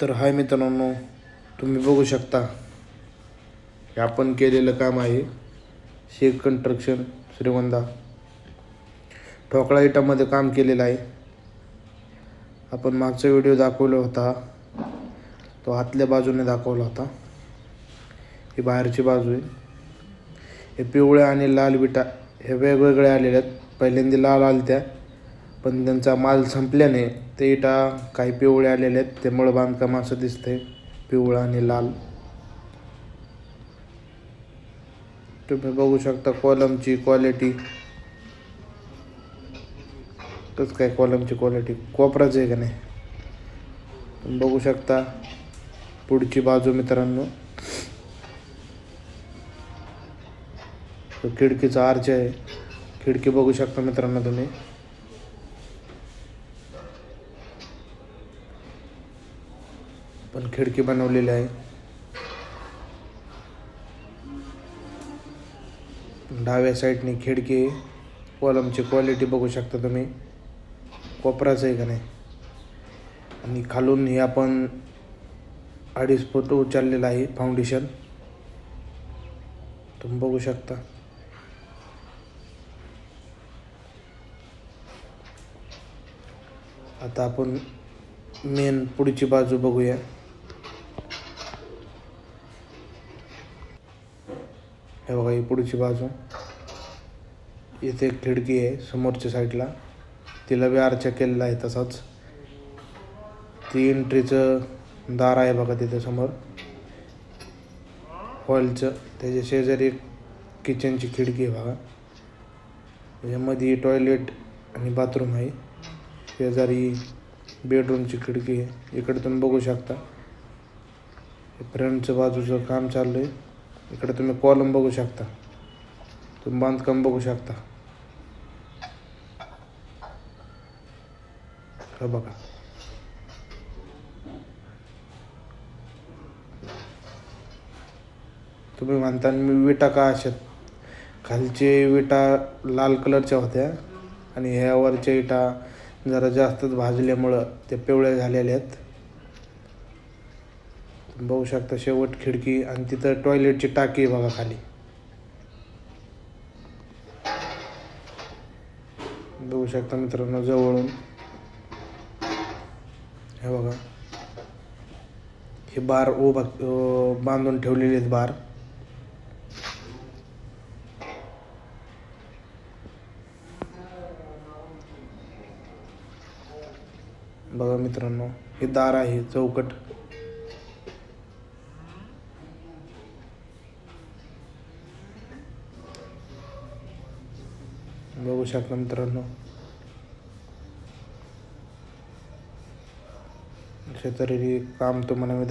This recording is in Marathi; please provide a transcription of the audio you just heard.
तर हाय मित्रांनो तुम्ही बघू शकता हे आपण केलेलं काम आहे. शेख कन्स्ट्रक्शन श्रीगोंदा. ठोकळा इटामध्ये काम केलेलं आहे. आपण मागचा व्हिडिओ दाखवला होता. तो आतल्या बाजूने दाखवला होता. ही बाहेरची बाजू आहे. हे पिवळ्या आणि लाल विटा हे वेगवेगळे आलेले आहेत. पहिल्यांदा लाल आल्या पण त्यांचा माल संपल्याने ते इटा काही पिवळे आलेले आहेत. त्यामुळं बांधकाम असं दिसतंय. पिवळं आणि लाल. तुम्ही बघू शकता कॉलमची क्वालिटी कसं काय कॉलमची क्वालिटी कोपराच आहे का नाही? तुम्ही बघू शकता पुढची बाजू मित्रांनो. खिडकीचा आर्च आहे. खिडकी बघू शकता मित्रांनो तुम्ही. पण खिडकी बनवलेली आहे. डाव्या साईडने खिडकी कॉलमची क्वालिटी बघू शकता तुम्ही. कोपराचं आहे का नाही? आणि खालून हे आपण अडीच फूट उचललेलं आहे फाउंडेशन तुम्ही बघू शकता. आता आपण मेन पुढची बाजू बघूया. हे बघा ही पुढची बाजू. इथे एक खिडकी आहे समोरच्या साईडला तिला बी आरच्या केलेला आहे तसाच. ती एंट्रीचं दार आहे बघा तिथे समोर. हॉलचं त्याच्या शेजारी एक किचनची खिडकी आहे बघा. म्हणजे त्याच्यामध्ये टॉयलेट आणि बाथरूम आहे. शेजारी बेडरूमची खिडकी आहे. इकडे तुम्ही बघू शकता. फ्रंटचं बाजूचं काम चाललं आहे इकडे तुम्ही कॉलम बघू शकता. तुम्ही बांधकाम बघू शकता. हे बघा. तुम्ही म्हणता मी विटा का अशात? खालचे विटा लाल कलरच्या होत्या आणि ह्यावरच्या विटा जरा जास्तच भाजल्यामुळं ते पिवळ्या झालेल्या आहेत. तुम्ही बघू शकता शेवट खिडकी आणि तिथं टॉयलेटची टाकी आहे बघा खाली. बघू शकता मित्रांनो जवळून. हे बघा. हे बार उभा बांधून ठेवलेले आहेत बार. बघा मित्रांनो हे दार आहे चौकट. बघू शकता मित्रांनो. अशा तऱ्हेने काम तुम्हाला मी